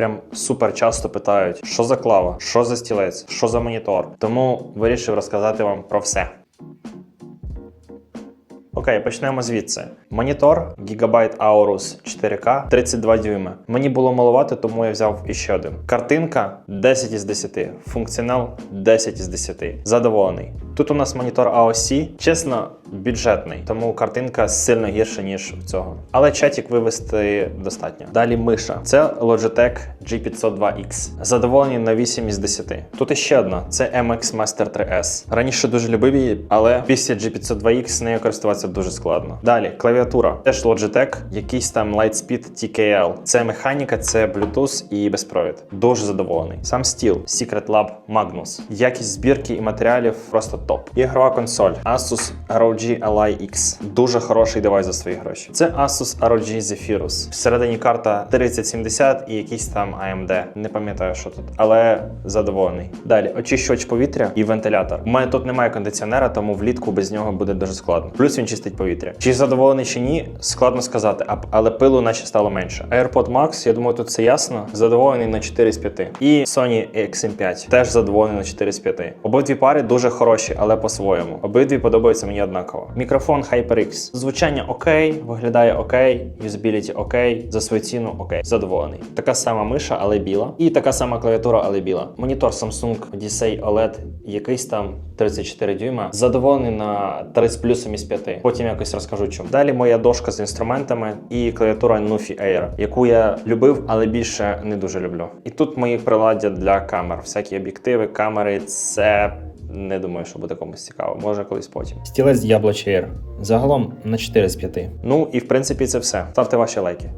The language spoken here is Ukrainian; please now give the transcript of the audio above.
Прям супер часто питають, що за клава, що за стілець, що за монітор. Тому вирішив розказати вам про все. Окей, почнемо звідси. Монітор Gigabyte Aorus 4K 32 дюйми. Мені було малувати, тому я взяв іще один. Картинка 10 із 10. Функціонал 10 із 10. Задоволений. Тут у нас монітор AOC, чесно, бюджетний, тому картинка сильно гірша, ніж в цього. Але чатик вивести достатньо. Далі миша. Це Logitech G502X. Задоволені на 8 із 10. Тут іще одна це MX Master 3S. Раніше дуже любив її, але після G502X нею користуватися дуже складно. Далі клавіатура. Теж Logitech, якийсь там Lightspeed TKL. Це механіка, це Bluetooth і безпровід. Дуже задоволений. Сам стіл Secret Lab Magnus. Якість збірки і матеріалів просто топ. Ігрова консоль Asus ROG Ally X. Дуже хороший девайс за свої гроші. Це Asus ROG Zephyrus. Всередині карта 3070 і якийсь там AMD. Не пам'ятаю, що тут, але задоволений. Далі очищувач повітря і вентилятор. У мене тут немає кондиціонера, тому влітку без нього буде дуже складно. Плюс він чистить повітря. Чи задоволений чи ні, складно сказати, але пилу наче стало менше. AirPod Max, я думаю, тут все ясно. Задоволений на 4 з 5. І Sony XM5 теж задоволений на 4 з 5. Обидві пари дуже хороші, але по-своєму. Обидві подобаються мені однаково. Мікрофон HyperX. Звучання окей, виглядає окей, юзабіліті окей, за свою ціну окей. Задоволений. Така сама миша, але біла. І така сама клавіатура, але біла. Монітор Samsung Odyssey OLED, якийсь там 34 дюйма. Задоволений на 3 з плюсом із 5. Потім якось розкажу чому. Далі моя дошка з інструментами і клавіатура Nufi Air, яку я любив, але більше не дуже люблю. І тут мої приладдя для камер, всякі об'єктиви, камери. Це не думаю, що буде комусь цікаво. Може колись потім. Стілець Diablo Chair. Загалом на 4 з 5. Ну і в принципі це все. Ставте ваші лайки.